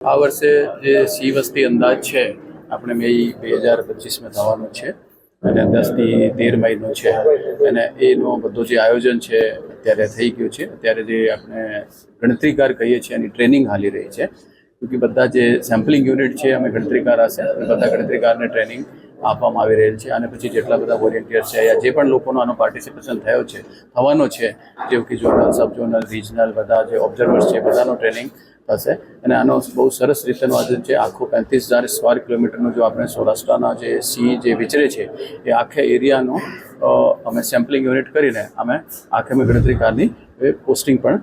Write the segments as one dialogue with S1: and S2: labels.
S1: આ વર્ષે જે સી વસ્તી અંદાજ છે, આપણે મે બે હજાર પચીસમાં થવાનું છે અને દસથી તેર મહિનો છે. અને એનો બધું જે આયોજન છે, અત્યારે થઈ ગયું છે. અત્યારે જે આપણે ગણતરીકાર કહીએ છીએ, એની ટ્રેનિંગ હાલી રહી છે. કે બધા જે સેમ્પલિંગ યુનિટ છે, અમે ગણતરીકાર હશે બધા ગણતરીકારને ટ્રેનિંગ આપવામાં આવી રહેલ છે અને પછી જેટલા બધા વોલેન્ટિયર્સ છે જે પણ લોકોનો આનો પાર્ટિસિપેશન થયો છે, થવાનો છે, જેવું કે ઝોનલ સબ ઝોનલ રિજનલ બધા જે ઓબ્ઝર્વર્સ છે, બધાનો ટ્રેનિંગ થશે. અને આનો બહુ સરસ રીતેનું આયોજન છે આખું પેંત્રીસ હજાર સ્ક્વેર કિલોમીટરનું જો આપણે સૌરાષ્ટ્રના જે સી જે વિચરે છે, એ આખા એરિયાનો અમે સેમ્પલિંગ યુનિટ કરીને અમે આખે અમે ગણતરીકારની એ પોસ્ટિંગ પણ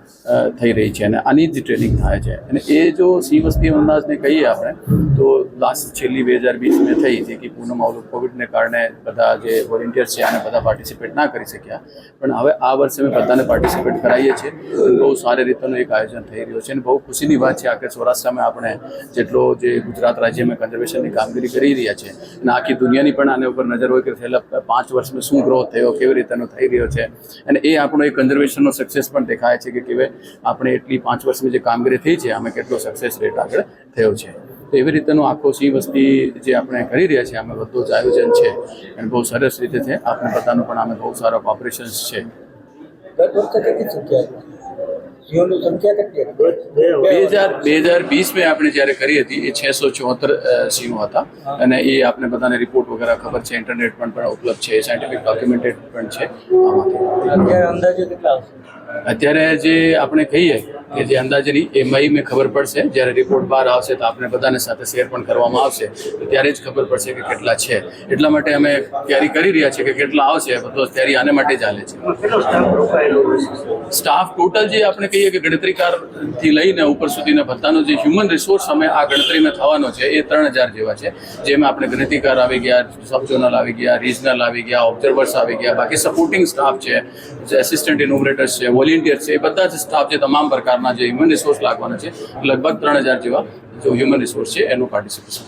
S1: થઈ રહી છે. અને આની જ ટ્રેનિંગ થાય છે. અને એ જો સી વસ્તી અંદાજને કહીએ આપણે તો લાસ્ટ છેલ્લી બે હજાર વીસમાં થઈ હતી કે પૂનમ આવલું કોવિડને કારણે બધા જે વોલેન્ટિયર્સ છે આને બધા પાર્ટિસિપેટ ના કરી શક્યા. પણ હવે આ વર્ષે અમે બધાને પાર્ટિસિપેટ કરાવીએ છીએ. બહુ સારી રીતનું એક આયોજન થઈ રહ્યું છે અને બહુ ખુશીની વાત છે આખે સૌરાષ્ટ્રમાં આપણે જેટલો જે ગુજરાત રાજ્યમાં કન્ઝર્વેશનની કામગીરી કરી રહ્યા છે અને આખી દુનિયાની પણ આને ઉપર નજર હોય કે છેલ્લા પાંચ વર્ષમાં શું ગ્રોથ થયો, કેવી રીતનો થઈ રહ્યો છે. અને એ આપણો એક કન્ઝર્વેશનનો સક્સેસ પણ દેખાય છે કે કેવી આપણે એટલી પાંચ વર્ષમાં જે કામગીરી થઈ છે અમે કેટલો સક્સેસ રેટ આગળ થયો છે. તો એવી રીતેનું આખો સિંહ વસ્તી જે આપણે કરી રહ્યા છીએ અમે બધું જ આયોજન છે અને બહુ સરસ રીતે છે. આપણે બધાનું પણ અમે બહુ સારા ઓપરેશન્સ છે? બે હજાર બે હજાર વીસમાં આપણે જ્યારે કરી હતી એ છસો ચોહત્તર સીમો હતા. અને એ આપણે બધાને રિપોર્ટ વગેરે ખબર છે ઇન્ટરનેટ પણ પણ ઉપલબ્ધ છે સાયન્ટિફિક ડોક્યુમેન્ટેડ પણ છે આમાંથી.
S2: અત્યારે અંદાજે કેટલા આવશે?
S1: અત્યારે જે આપણે કહીએ કે જે અંદાજેની એ મઈમાં ખબર પડશે. જ્યારે રિપોર્ટ બહાર આવશે તો આપણે બધાને સાથે શેર પણ કરવામાં આવશે. તો ત્યારે જ ખબર પડશે કે કેટલા છે. એટલા માટે અમે તૈયારી કરી રહ્યા છીએ કે કેટલા આવશે. બધો તૈયારી આને માટે ચાલે છે. સ્ટાફ ટોટલ જે આપણે કહીએ કે ગણતરીકારથી લઈને ઉપર સુધીના બધાનો જે હ્યુમન રિસોર્સ અમે આ ગણતરીમાં થવાનો છે એ ત્રણ હજાર જેવા છે. જેમાં આપણે ગણતરીકાર આવી ગયા સબ ઝોનલ આવી ગયા રિજનલ આવી ગયા ઓબ્ઝર્વર્સ આવી ગયા, બાકી સપોર્ટિંગ સ્ટાફ છે એસિસ્ટન્ટ ઇનોગ્રેટર્સ છે વોલેન્ટિયર છે, એ બધા જ સ્ટાફ છે તમામ પ્રકારના જે હ્યુમન રિસોર્સ લાગવાના છે લગભગ ત્રણ હજાર જેવા જો હ્યુમન રિસોર્સ છે એનું પાર્ટિસિપેશન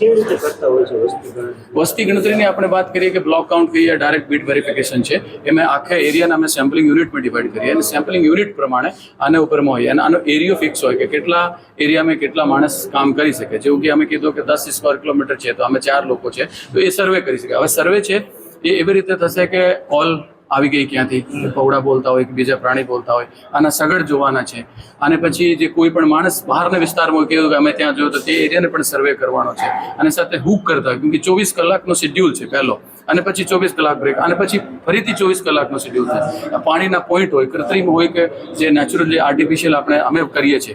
S2: વસ્તી ગણતરી?
S1: ગણતરીની આપણે વાત કરીએ કે બ્લોક કાઉન્ટ કહીએ ડાયરેક્ટ બીટ વેરિફિકેશન છે એમાં આખા એરિયાને અમે સેમ્પલિંગ યુનિટમાં ડિવાઈડ કરીએ. અને સેમ્પલિંગ યુનિટ પ્રમાણે આને ઉપરમાં હોય અને આનો એરિયો ફિક્સ હોય કે કેટલા એરિયામાં કેટલા માણસ કામ કરી શકે. જેવું કે અમે કીધું કે દસ સ્ક્વેર કિલોમીટર છે તો અમે ચાર લોકો છે તો એ સર્વે કરી શકે. હવે સર્વે છે એ એવી રીતે થશે કે કોલ આવી ગઈ ક્યાંથી? પૌડા બોલતા હોય કે બીજા પ્રાણી બોલતા હોય. આના સગડ જોવાના છે. અને પછી જે કોઈ પણ માણસ બહારના વિસ્તારમાં કહેવું કે અમે ત્યાં જોયું તો તે એરિયાને પણ સર્વે કરવાનો છે. અને સાથે હુક કરતા હોય. કે ચોવીસ કલાકનો શેડ્યુલ છે પહેલો. અને પછી ચોવીસ કલાક બ્રેક અને પછી ફરીથી ચોવીસ કલાકનો શેડ્યુલ છે. પાણીના પોઈન્ટ હોય, કૃત્રિમ હોય કે જે નેચરલી આર્ટિફિશિયલ આપણે અમે કરીએ છીએ.